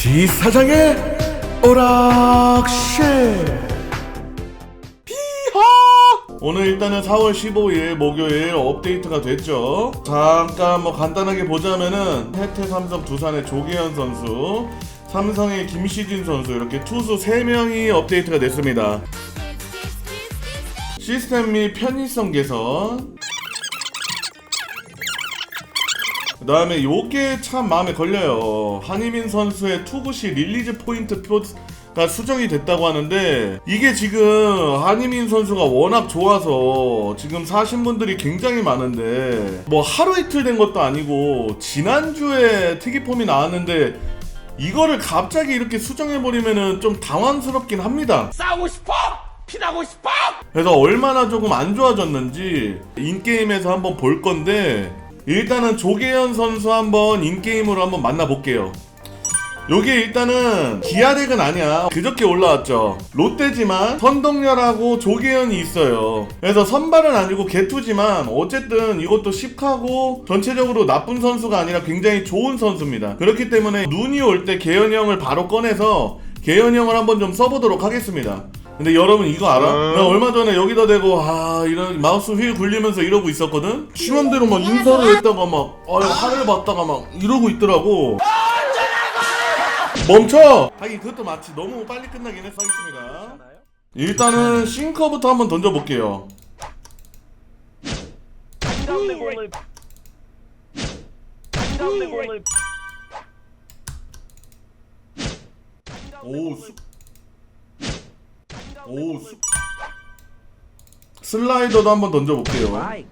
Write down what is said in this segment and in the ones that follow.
비사장의 오락실. 오늘 일단은 4월 15일 목요일 업데이트가 됐죠? 잠깐 뭐 간단하게 보자면은 혜태 삼성 두산의 조계현 선수 삼성의 김시진 선수 이렇게 투수 3명이 업데이트가 됐습니다. 시스템 및 편의성 개선 그 다음에 요게 참 마음에 걸려요. 한희민 선수의 투구 시 릴리즈 포인트 표가 수정이 됐다고 하는데 이게 지금 한희민 선수가 워낙 좋아서 지금 사신 분들이 굉장히 많은데 뭐 하루 이틀 된 것도 아니고 지난주에 특이폼이 나왔는데 이거를 갑자기 이렇게 수정해버리면은 좀 당황스럽긴 합니다. 싸우고 싶어! 피나고 싶어! 그래서 얼마나 조금 안 좋아졌는지 인게임에서 한번 볼 건데 일단은 조계현 선수 한번 인게임으로 한번 만나볼게요. 요게 일단은 기아덱은 아니야. 그저께 올라왔죠. 롯데지만 선동열하고 조계현이 있어요. 그래서 선발은 아니고 개투지만 어쨌든 이것도 10하고 전체적으로 나쁜 선수가 아니라 굉장히 좋은 선수입니다. 그렇기 때문에 눈이 올 때 계현이 형을 바로 꺼내서 계현이 형을 한번 좀 써보도록 하겠습니다. 근데 여러분 이거 알아? 나 얼마 전에 여기다 대고 아 이런 마우스 휠 굴리면서 이러고 있었거든? 심한대로 막 인사를 했다가 막 아유 하늘 봤다가 막 이러고 있더라고 멈춰! 하긴 그것도 마치 너무 빨리 끝나긴 했어 있습니다 일단은 싱커부터 한번 던져볼게요 공을 공을 오 수... 오 수... 슬라이더도 한번 던져볼게요.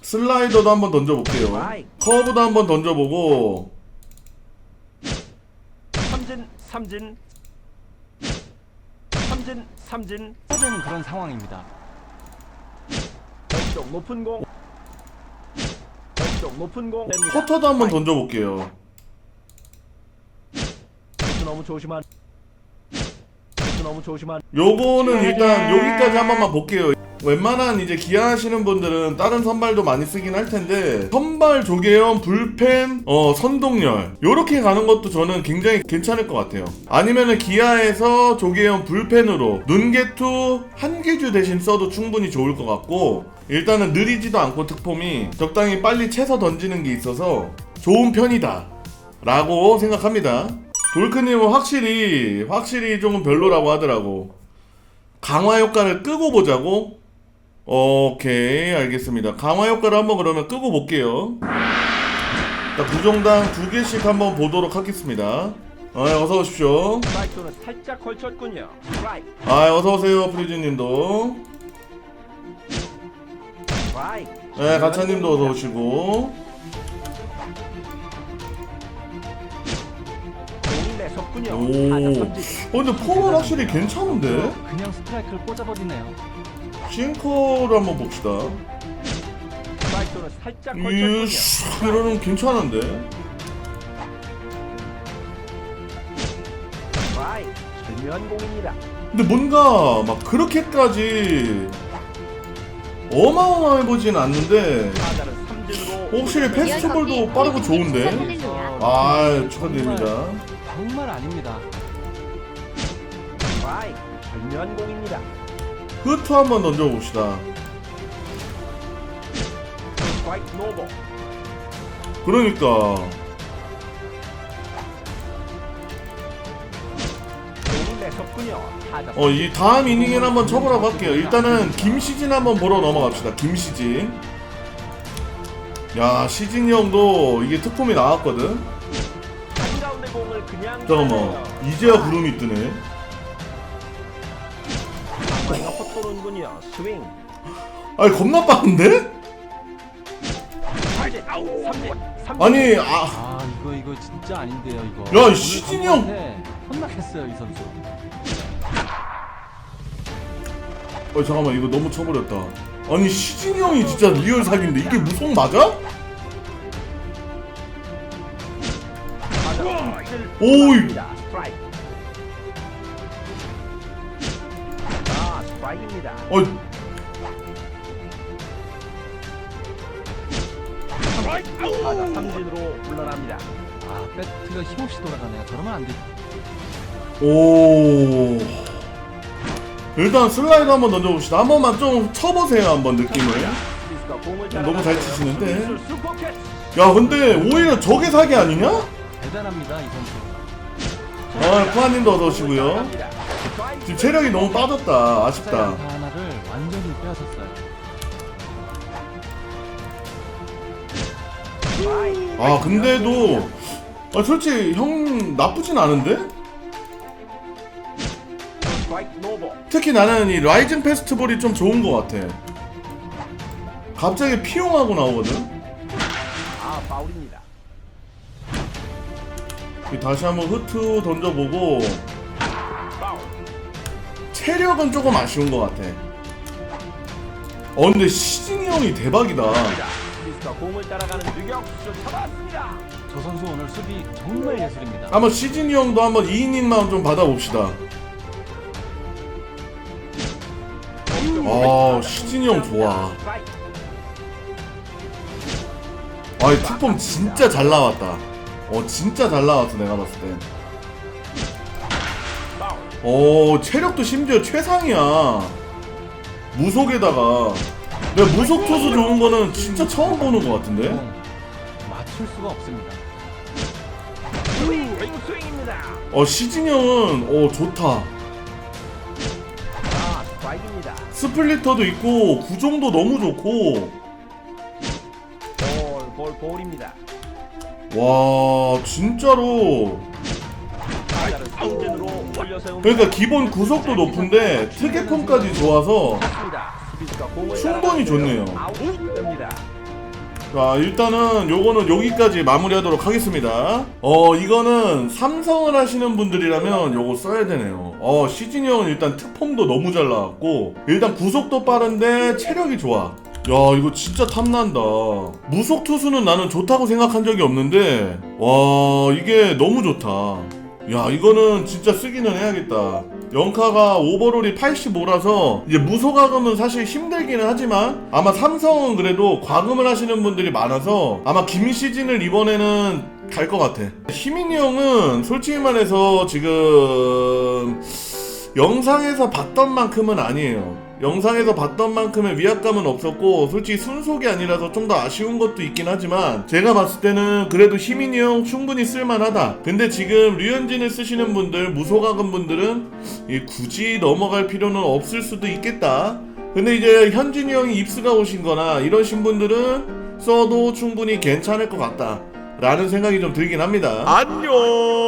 슬라이더도 한번 던져볼게요. 커브도 한번 던져보고. 삼진 삼진. 삼진 삼진. 되는 그런 상황입니다. 왼쪽 높은 공. 왼쪽 높은 공. 커터도 한번 던져볼게요. 너무 조심한 코트 너무 조심한 요거는 일단 여기까지 한 번만 볼게요. 웬만한 이제 기아 하시는 분들은 다른 선발도 많이 쓰긴 할 텐데 선발 조계현 불펜 어 선동열. 요렇게 가는 것도 저는 굉장히 괜찮을 것 같아요. 아니면은 기아에서 조계현 불펜으로 눈개투 한개주 대신 써도 충분히 좋을 것 같고 일단은 느리지도 않고 특폼이 적당히 빨리 채서 던지는 게 있어서 좋은 편이다 라고 생각합니다 돌크님은 확실히 확실히 조금 별로라고 하더라고. 강화 효과를 끄고 보자고? 오케이 알겠습니다. 강화 효과를 한번 그러면 끄고 볼게요. 자, 구종당 두 개씩 한번 보도록 하겠습니다. 아, 어서 오십시오. 스트라이크는 살짝 걸쳤군요. 스트라이크 아 어서 오세요 프리즈님도. 스트라이크 네 가차님도 어서 오시고 오. 어 근데 폼은 확실히 괜찮은데? 그냥 스트라이크를 꽂아버리네요. 싱커를 한번 봅시다. 스트라이크는 살짝 걸쳤군요. 이씨 이러는 괜찮은데? 스트라이크 절묘한 공입니다. 근데 뭔가 막 그렇게까지 어마어마해 보진 않는데 삼진으로 확실히 패스트볼도 빠르고 좋은데? 아 축하드립니다 정말 아닙니다. 스트라이크 절묘한 공입니다. 흐트 한번 던져봅시다. 그러니까. 공이 내섰군요. 타자. 어 이 다음 이닝에는 한번 쳐보라고 할게요. 일단은 김시진 한번 보러 넘어갑시다. 김시진. 야 시진이 형도 이게 특폼이 나왔거든 잠깐만. 이제야 구름이 뜨네 헛도는군요 스윙 아니 겁나 빠른데? 삼진 삼진 삼진 아니 아 아 이거 이거 진짜 아닌데요 이거. 야, 오늘 시진이 형! 감독한테 혼나겠어요 이 선수. 어 잠깐만 이거 너무 쳐버렸다 아니 시진이 형이 진짜 리얼 사기인데 이게 무속 맞아? 오이. 아 스트라이크입니다 어 타자 삼진으로 물러납니다 아 배트가 힘없이 돌아가네요. 저러면 안 돼. 오. 일단 슬라이드 한번 던져봅시다. 한 번만 좀 쳐보세요, 한번 느낌을. 너무 잘 치시는데. 야, 근데 오히려 저게 사기 아니냐? 대단합니다 이 선수. 아, 푸아님도 어서 오시고요. 지금 체력이 너무 빠졌다. 아쉽다. 숫자 하나를 완전히 빼앗았어요. 아, 근데도 아, 솔직히 형 나쁘진 않은데? 특히 나는 이 라이징 페스티벌이 좀 좋은 것 같아. 갑자기 피용하고 나오거든. 다시 한번 흐트 던져보고. 체력은 조금 아쉬운 것 같아. 어 근데 시진이 형이 대박이다. 미스터 공을 따라가는 유격수 잡았습니다. 저 선수 오늘 수비 정말 예술입니다. 한번 시진이 형도 한번 2인인만 좀 받아봅시다. 아 시진이 형 좋아. 아이 투폼 진짜 잘 나왔다. 어 진짜 잘 나왔어 내가 봤을 땐. 어 체력도 심지어 최상이야. 무속에다가 내가 무속 투수 좋은 거는 진짜 처음 보는 것 같은데. 공 맞출 수가 없습니다. 어 시진이 형은 어 좋다. 아. 스플리터도 있고 구종도 너무 좋고 볼 볼 볼입니다. 와 진짜로. 그러니까 기본 구속도 높은데 특이폼까지 좋아서 충분히. 좋네요. 자 일단은 요거는 여기까지 마무리하도록 하겠습니다 어 이거는 삼성을 하시는 분들이라면 요거 써야 되네요 어 시진이 형은 일단 특폼도 너무 잘 나왔고 일단 구속도 빠른데 체력이 좋아 야 이거 진짜 탐난다. 무속 투수는 나는 좋다고 생각한 적이 없는데 와 이게 너무 좋다. 야 이거는 진짜 쓰기는 해야겠다. 영카가 오버롤이 85라서 이제 무소가금은 사실 힘들기는 하지만 아마 삼성은 그래도 과금을 하시는 분들이 많아서 아마 김 시즌을 이번에는 갈 것 같아. 희민이 형은 솔직히 말해서 지금 영상에서 봤던 만큼은 아니에요. 영상에서 봤던 만큼의 위압감은 없었고 솔직히 순속이 아니라서 좀 더 아쉬운 것도 있긴 하지만 제가 봤을 때는 그래도 희민이 형 충분히 쓸만하다. 근데 지금 류현진을 쓰시는 분들 무소가금 분들은 이 굳이 넘어갈 필요는 없을 수도 있겠다. 근데 이제 현진이 형이 입수가 오신 거나 이러신 분들은 써도 충분히 괜찮을 것 같다. 라는 생각이 좀 들긴 합니다. 안녕!